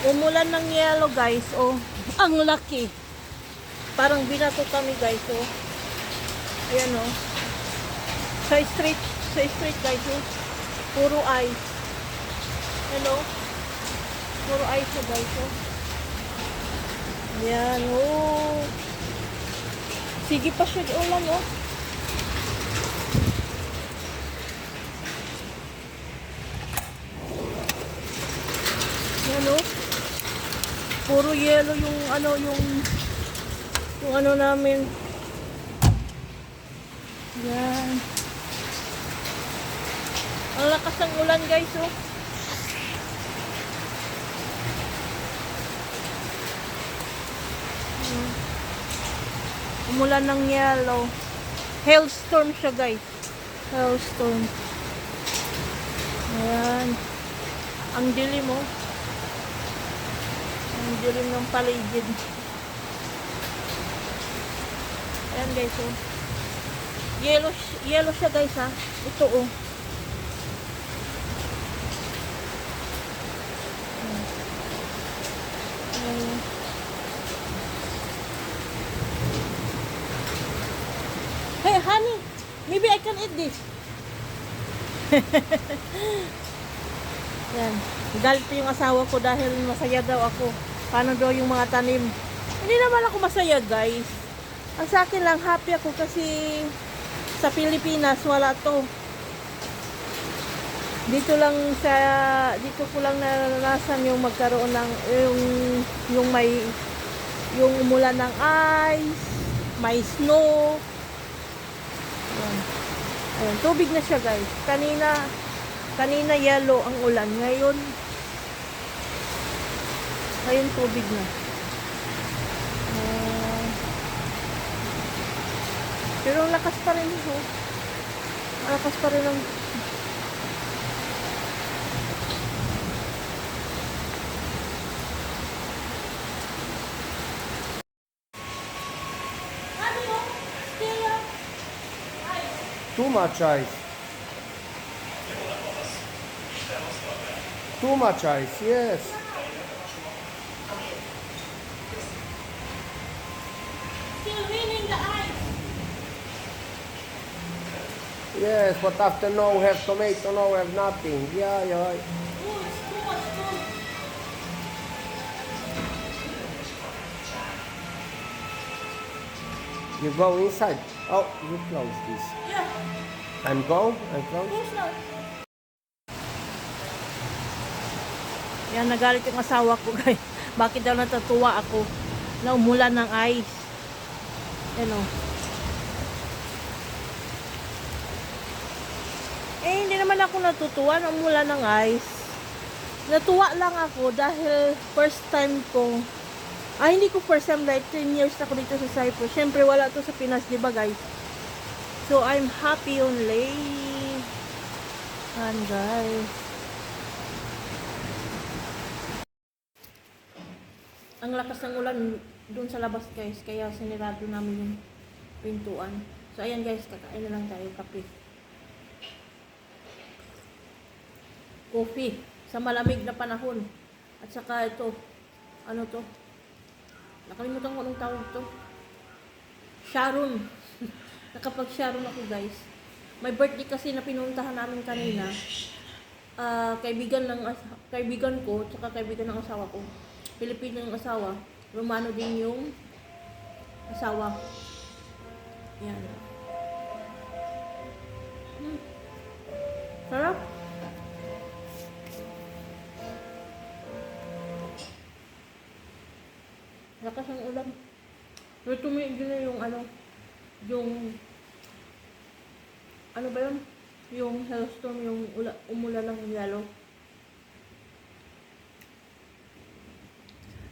Umulan ng yellow guys. Oh, ang laki. Parang binato kami guys. Oh. Ayan oh. Sa street, sa street guys. Oh. Puro ice. Hello? Puro ice na guys. Oh. Ayan oh. Sige pa siya ulan oh. Yan oh. Puro yellow yung ano yung yung ano namin. Yan. Ang lakas ng ulan guys oh. Umulan ng yellow. Hailstorm siya guys. Hailstorm. Ayan. Ang dilim mo. Ang dilim ng paligid. Ayan guys oh. Yellow, yellow siya guys ha. Ito oh. Hey honey, maybe I can eat this. Yan. Galit yung asawa ko dahil masaya daw ako. Paano daw yung mga tanim. Hindi naman ako masaya guys. Ang sa akin lang happy ako kasi sa Pilipinas wala to. Dito lang sa dito ko lang naranasan yung magkaroon ng yung yung may yung umulan ng ice, may snow. Ayan. Ayan, tubig na siya guys. Kanina kanina yellow ang ulan. Ngayon ngayon tubig na. Ah. pero lakas pa rin ito. Ang lakas pa rin ang Too much ice. Too much ice, yes. Yes, but after now we have tomato, now we have nothing. Yeah, yeah. You go inside. Oh, you close this. Yeah, And go, and close. Yan, nagalit yung asawa ko, guys. Bakit daw natutuwa ako na umulan ng ice? Ano? Eh, hindi naman ako natutuwa na umulan ng ice. Natuwa lang ako dahil first time ko ay, hindi ko first time like 10 years ako dito sa Cyprus. Siyempre, wala to sa Pinas, di ba guys? So, I'm happy only. And guys. Ang lakas ng ulan doon sa labas guys. Kaya sinirado namin yung pintuan. So, ayan guys. Kakain na lang tayo kape. Coffee. Sa malamig na panahon. At saka ito. Ano to? Nakalimutan ko anong tawag to. Sharon. Nakapag-Sharon ako guys. May birthday kasi na pinuntahan namin kanina. Ah, kaibigan ng kaibigan ko, tsaka kaibigan ng asawa ko. Pilipino yung asawa. Romano din yung asawa. Yan. Hmm. Sarap. Lakas ng ulan. Pero tumigil na yung ano, yung, ano ba yun? Yung hailstorm, yung ula, umulan ng yelo.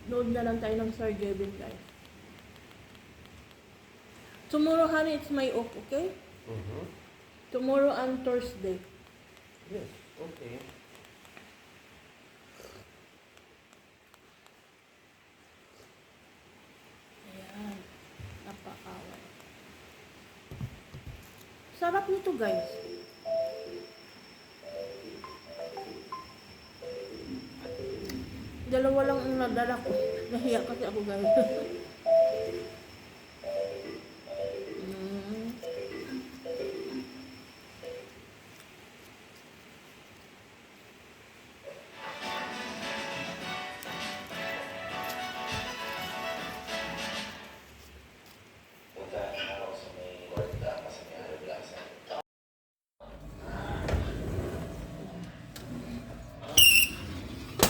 Nood na lang tayo ng Sir Jevin, guys. Tomorrow, honey, it's my off, okay? Mm-hmm. Tomorrow and Thursday. Yes, okay. Ayan. Napakawal. Sarap nito, guys. Dalawa lang ang nadala ko. Nahiya kasi ako guys.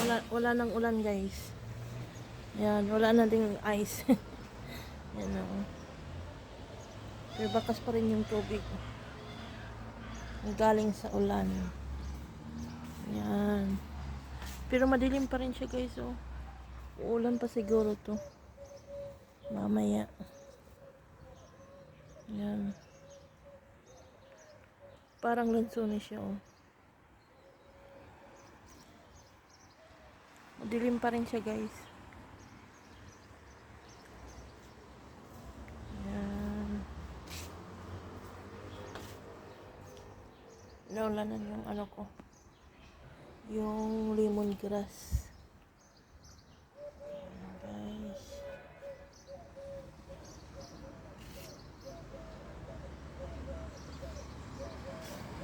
Wala, wala nang ulan guys. Yan, wala na ding ice. Yan o. Pero bakas pa rin yung tubig. Galing sa ulan. Yan. Pero madilim pa rin siya guys oh. Uulan pa siguro to. Mamaya. Yan. Parang lansunin siya oh. Madilim pa rin siya guys. Yan. Naulanan yung ano ko. Yung lemongrass. Ayan, guys.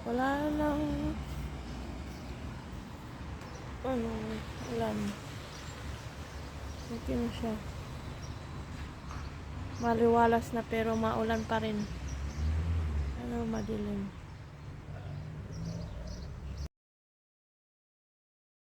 Wala lang ano, ulan. Okay na siya. Maliwalas na pero maulan pa rin. Ano, madilim.